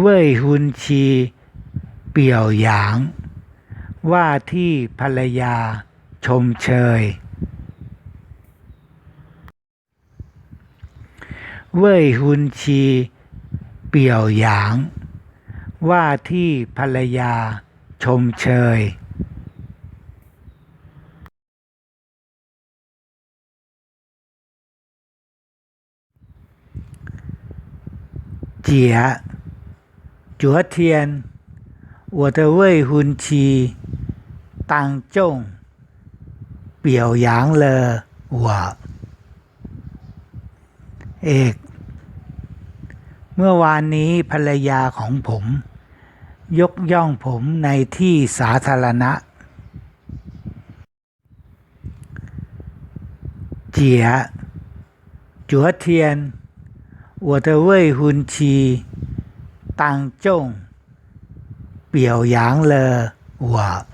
เว่ยฮุนชี เปียวหยาง ว่าที่ภรรยาชมเชย เว่ยฮุนชี เปียวหยาง ว่าที่ภรรยาชมเชยเจีย 姐，昨天我的未婚妻当众表扬了我。เอก เมื่อวานนี้ภรรยาของผม ยกย่องผมในที่สาธารณะ 姐，昨天我的未婚妻 当众表扬了我。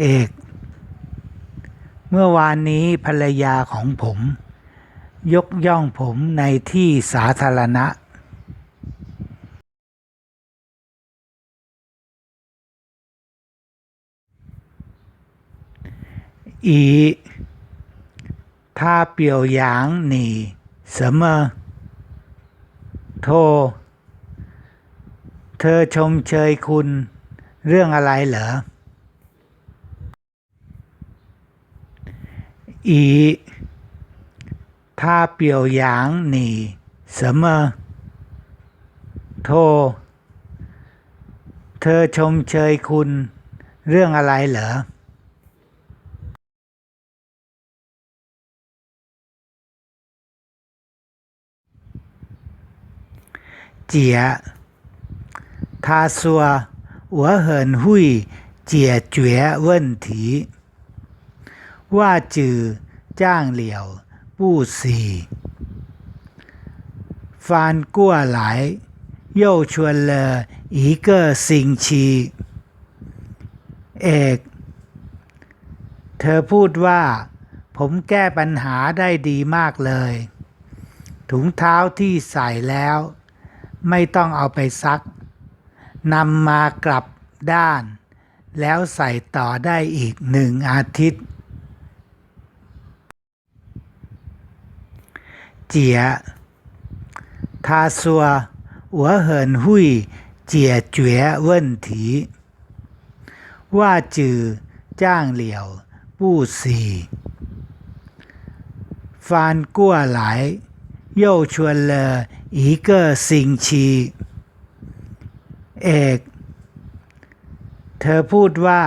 เอก เมื่อวานนี้ภรรยาของผม ยกย่องผมในที่สาธารณะ 乙，他表扬你什么？ โทรเธอชมเชยคุณ เรื่องอะไรเหรอ อีถ้าเปียวหยางหนีเสมอ โท เธอชมเชยคุณ เรื่องอะไรเหรอ 姐，他说我很会解决问题，我只占了不喜，翻过来又穿了一个星期。เอกเธอพูดว่า ผมแก้ปัญหาได้ดีมากเลย ถุงเท้าที่ใส่แล้ว ไม่ต้องเอาไปซักนำมากลับด้าน แล้วใส่ต่อได้อีกหนึ่งอาทิตย์ เจียทาซัวหัวเหินหุยเจียเจ๋วเว่นถีว่าจือจ้างเหลียวผู้สี่ฟานกั้วไหลโย่ชวนเลอ 一个星期。เอก เธอพูดว่า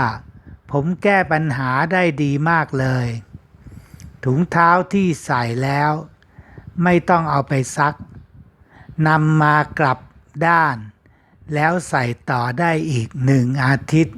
ผมแก้ปัญหาได้ดีมากเลย ถุงเท้าที่ใส่แล้ว ไม่ต้องเอาไปซัก นำมากลับด้าน แล้วใส่ต่อได้อีกหนึ่งอาทิตย์